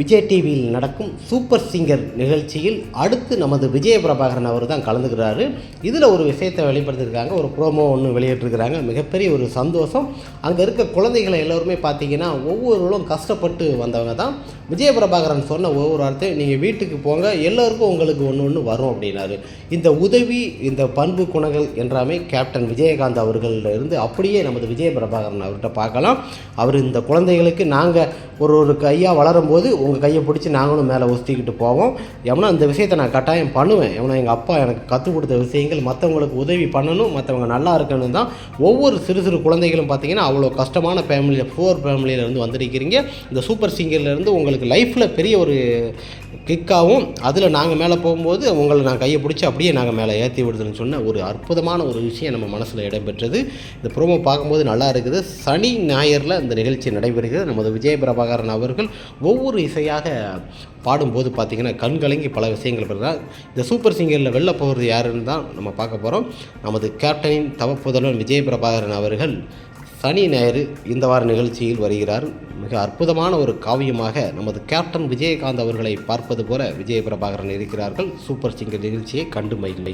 விஜய் டிவியில் நடக்கும் super singer நிகழ்ச்சியில் அடுத்து நமது விஜய பிரபாகரன் அவர் தான் கலந்துக்கிறாரு. இதில் ஒரு விஷயத்தை வெளிப்படுத்தியிருக்காங்க ஒரு ப்ரோமோ ஒன்று வெளியிட்டிருக்கிறாங்க. மிகப்பெரிய ஒரு சந்தோஷம். அங்கே இருக்க குழந்தைகளை எல்லோருமே பார்த்தீங்கன்னா ஒவ்வொருவரும் கஷ்டப்பட்டு வந்தவங்க தான். விஜய பிரபாகரன் சொன்ன ஒவ்வொரு வார்த்தையும் நீங்கள் வீட்டுக்கு போங்க எல்லோருக்கும் உங்களுக்கு ஒன்று ஒன்று வரும் அப்படின்னாரு. இந்த உதவி இந்த பண்பு குணங்கள் என்றாமே கேப்டன் விஜயகாந்த் அவர்களில் இருந்து அப்படியே நமது விஜய பிரபாகரன் அவர்கிட்ட பார்க்கலாம். அவர் இந்த குழந்தைகளுக்கு நாங்கள் ஒரு ஒரு கையாக வளரும்போது உங்கள் கையை பிடிச்சி நாங்களும் மேலே ஒஸ்திக்கிட்டு போவோம். எவனா இந்த விஷயத்தை நான் கட்டாயம் பண்ணுவேன். எவனா எங்கள் அப்பா எனக்கு கற்றுக் கொடுத்த விஷயங்கள் மற்றவங்களுக்கு உதவி பண்ணணும் மற்றவங்க நல்லா இருக்கணும் தான் ஒவ்வொரு சிறு சிறு குழந்தைகளும் பார்த்தீங்கன்னா அவ்வளோ கஷ்டமான ஃபேமிலியில் ஃபோர் ஃபேமிலியிலேருந்து வந்திருக்கிறீங்க. இந்த சூப்பர் சிங்கர்லேருந்து உங்களுக்கு லைஃப்பில் பெரிய ஒரு கிக்காகவும் அதில் நாங்கள் மேலே போகும்போது உங்களை நான் கையை பிடிச்சி அப்படியே நாங்கள் மேலே ஏற்றி விடுதுன்னு சொன்ன ஒரு அற்புதமான ஒரு விஷயம் நம்ம மனசில் இடம்பெற்றது. இந்த ப்ரோமோ பார்க்கும்போது நல்லா இருக்குது. சனி ஞாயிறில் இந்த நிகழ்ச்சி நடைபெறுகிறது. நமது விஜய பிரபாகரன் அவர்கள் ஒவ்வொரு இசையாக பாடும்போது பார்த்திங்கன்னா கண்கலங்கி பல விஷயங்கள் பெறுறார் இந்த சூப்பர் சிங்கரில் வெளில போகிறது யாருன்னு தான் நம்ம பார்க்க போகிறோம் நமது கேப்டனின் தவப்புதலன் விஜய பிரபாகரன் அவர்கள் சனி ஞாயிறு இந்த வார நிகழ்ச்சியில் வருகிறார். மிக அற்புதமான ஒரு காவியமாக நமது கேப்டன் விஜயகாந்த் அவர்களை பார்ப்பது போல விஜய பிரபாகரன் இருக்கிறார்கள். சூப்பர் சிங்கர் நிகழ்ச்சியை கண்டு மகிழ்மை